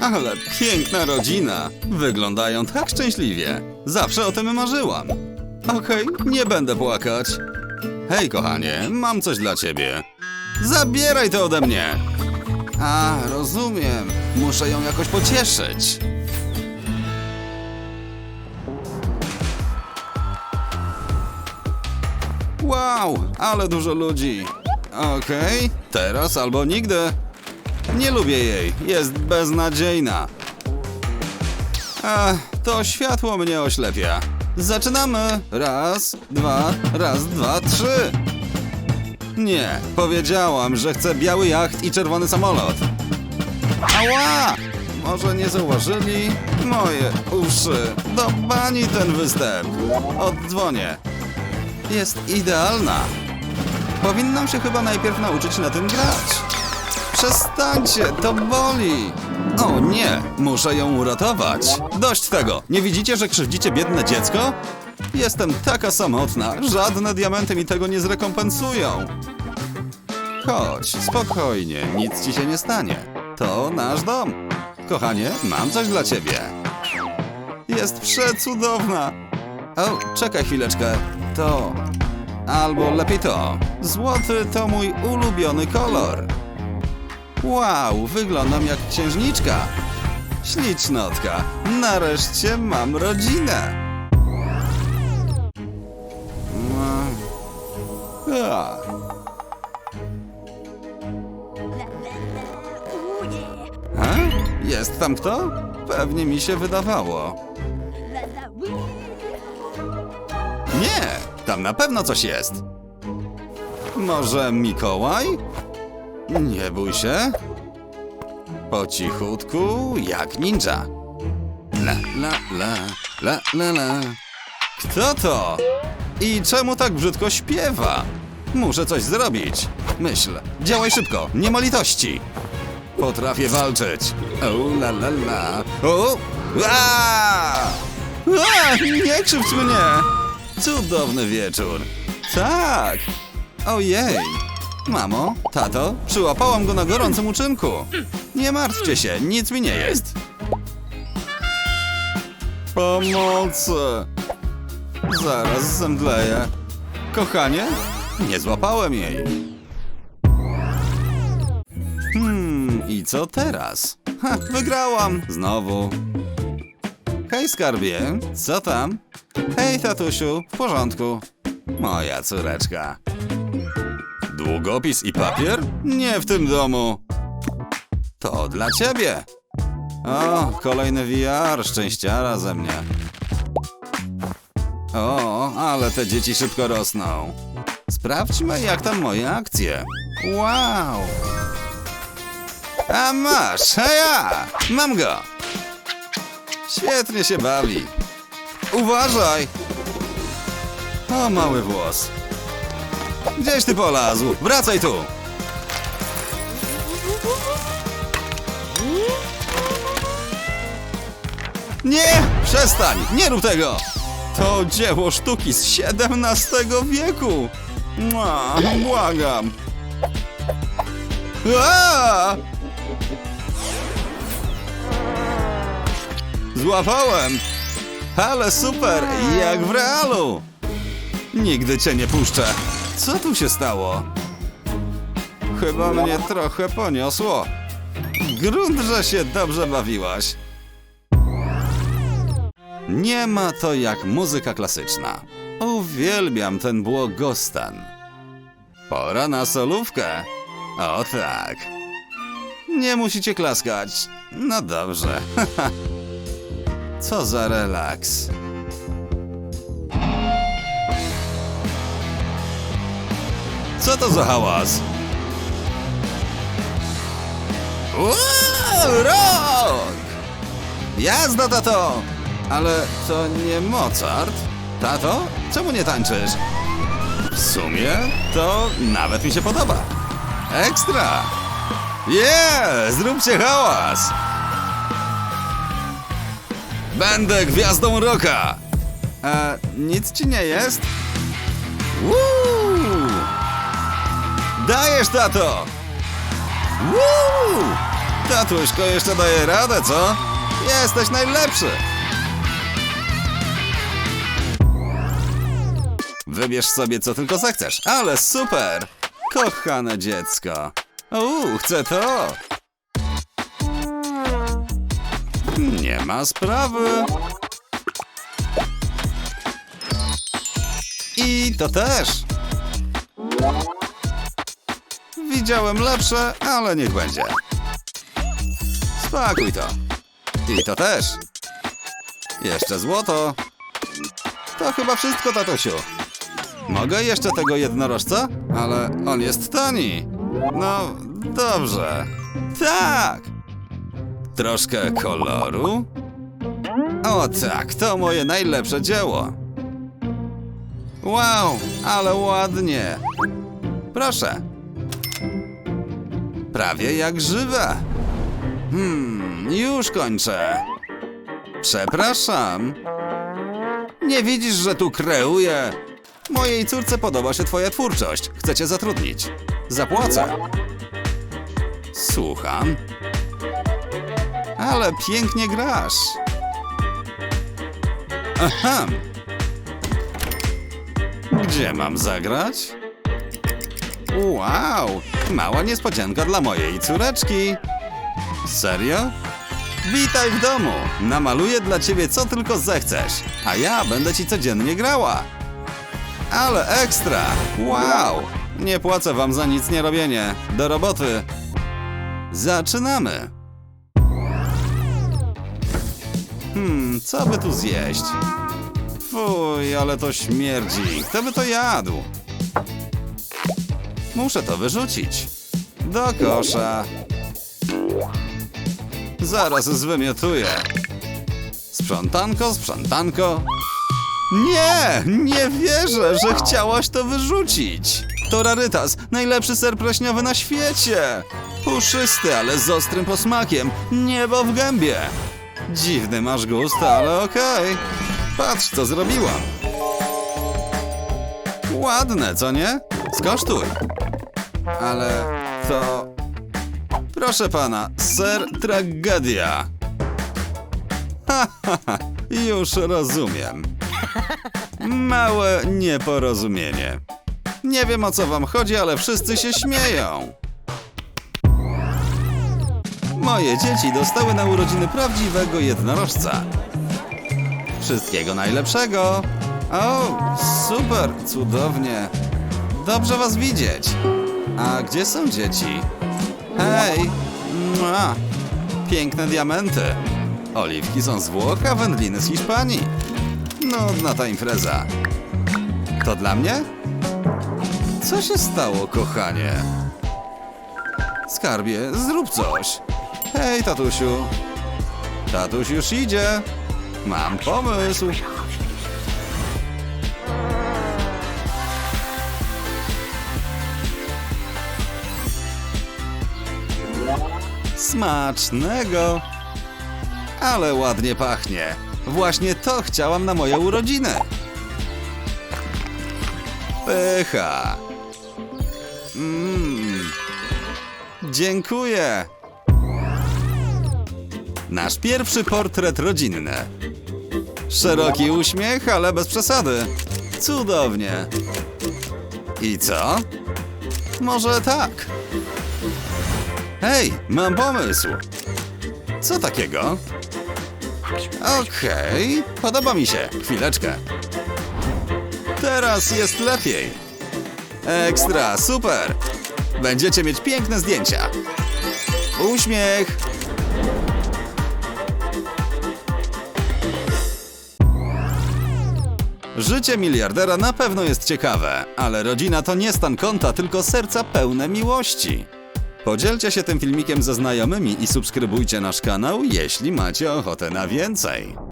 Ale piękna rodzina. Wyglądają tak szczęśliwie. Zawsze o tym marzyłam. Okej, nie będę płakać. Hej, kochanie, mam coś dla ciebie. Zabieraj to ode mnie. A, rozumiem. Muszę ją jakoś pocieszyć. Wow, ale dużo ludzi. Okej, teraz albo nigdy. Nie lubię jej, jest beznadziejna. Ach, to światło mnie oślepia. Zaczynamy. Raz, dwa, raz, dwa, trzy. Nie, powiedziałam, że chcę biały jacht i czerwony samolot. Ała! Może nie zauważyli? Moje uszy. Do bani ten występ. Oddzwonię. Jest idealna. Powinnam się chyba najpierw nauczyć na tym grać. Przestańcie, to boli. O nie, muszę ją uratować. Dość tego. Nie widzicie, że krzywdzicie biedne dziecko? Jestem taka samotna. Żadne diamenty mi tego nie zrekompensują. Chodź, spokojnie, nic ci się nie stanie. To nasz dom. Kochanie, mam coś dla ciebie. Jest przecudowna. O, czekaj chwileczkę. To. Albo lepiej to. Złoty to mój ulubiony kolor. Wow, wyglądam jak księżniczka. Ślicznotka. Nareszcie mam rodzinę. A. Jest tam kto? Pewnie mi się wydawało. Nie, tam na pewno coś jest. Może Mikołaj? Nie bój się. Po cichutku, jak ninja. La, la, la, la, la, la. Kto to? I czemu tak brzydko śpiewa? Muszę coś zrobić. Myśl, działaj szybko, nie ma litości. Potrafię walczyć. O, la, la, la. O! A! A! Nie krzywdź mnie! Cudowny wieczór. Tak. Ojej. Mamo, tato, przyłapałam go na gorącym uczynku. Nie martwcie się, nic mi nie jest. Pomocy. Zaraz zemdleję. Kochanie, nie złapałem jej. Hmm, i co teraz? Ha, wygrałam. Znowu. Hej, skarbie, co tam? Hej, tatusiu, w porządku. Moja córeczka. Długopis i papier? Nie w tym domu. To dla ciebie. O, kolejny VR, szczęściara ze mnie. O, ale te dzieci szybko rosną. Sprawdźmy, jak tam moje akcje. Wow. A masz, a ja! Mam go! Świetnie się bawi. Uważaj! O, mały włos. Gdzieś ty polazł? Wracaj tu! Nie! Przestań! Nie rób tego! To dzieło sztuki z XVII wieku! Mua, błagam! Aaa! Złapałem! Ale super, jak w realu! Nigdy cię nie puszczę. Co tu się stało? Chyba mnie trochę poniosło. Grunt, że się dobrze bawiłaś. Nie ma to jak muzyka klasyczna. Uwielbiam ten błogostan. Pora na solówkę. O tak. Nie musicie klaskać. No dobrze. Co za relaks. Co to za hałas? Wow, rok! Jazda, tato! Ale to nie Mozart. Tato, czemu nie tańczysz? W sumie to nawet mi się podoba. Ekstra! Yeah! Zróbcie hałas! Będę gwiazdą roka! E, nic ci nie jest? Woo! Dajesz, tato! Woo! Tatuśko jeszcze daje radę, co? Jesteś najlepszy! Wybierz sobie co tylko zechcesz, ale super! Kochane dziecko! Uuu, chcę to! Nie ma sprawy. I to też. Widziałem lepsze, ale niech będzie. Spakuj to. I to też. Jeszcze złoto. To chyba wszystko, tatusiu. Mogę jeszcze tego jednorożca? Ale on jest tani. No, dobrze. Tak! Troszkę koloru? O tak, to moje najlepsze dzieło. Wow, ale ładnie. Proszę. Prawie jak żywe. Hmm, już kończę. Przepraszam. Nie widzisz, że tu kreuję? Mojej córce podoba się twoja twórczość. Chcę cię zatrudnić. Zapłacę. Słucham. Ale pięknie grasz. Aha. Gdzie mam zagrać? Wow, mała niespodzianka dla mojej córeczki. Serio? Witaj w domu. Namaluję dla ciebie co tylko zechcesz, a ja będę ci codziennie grała. Ale ekstra! Wow! Nie płacę wam za nic nie robienie. Do roboty. Zaczynamy. Hmm, co by tu zjeść? Fuj, ale to śmierdzi. Kto by to jadł? Muszę to wyrzucić. Do kosza. Zaraz zwymiotuję. Sprzątanko, sprzątanko. Nie, nie wierzę, że chciałaś to wyrzucić. To rarytas, najlepszy ser pleśniowy na świecie. Puszysty, ale z ostrym posmakiem. Niebo w gębie. Dziwny masz gust, ale okej. Patrz, co zrobiłam. Ładne, co nie? Skosztuj. Ale to... Proszę pana, ser tragedia. Ha, ha, ha, już rozumiem. Małe nieporozumienie. Nie wiem o co wam chodzi, ale wszyscy się śmieją. Moje dzieci dostały na urodziny prawdziwego jednorożca. Wszystkiego najlepszego. O, super, cudownie. Dobrze was widzieć. A gdzie są dzieci? Hej! Mua. Piękne diamenty. Oliwki są z Włoch, a wędliny z Hiszpanii. Nudna ta impreza. To dla mnie? Co się stało, kochanie? Skarbie, zrób coś. Hej, tatusiu. Tatuś już idzie. Mam pomysł. Smacznego! Ale ładnie pachnie. Właśnie to chciałam na moje urodziny. Pycha. Mmm. Dziękuję. Nasz pierwszy portret rodzinny. Szeroki uśmiech, ale bez przesady. Cudownie. I co? Może tak. Hej, mam pomysł. Co takiego? Okej, podoba mi się. Chwileczkę. Teraz jest lepiej. Ekstra, super. Będziecie mieć piękne zdjęcia. Uśmiech. Życie miliardera na pewno jest ciekawe, ale rodzina to nie stan konta, tylko serca pełne miłości. Podzielcie się tym filmikiem ze znajomymi i subskrybujcie nasz kanał, jeśli macie ochotę na więcej.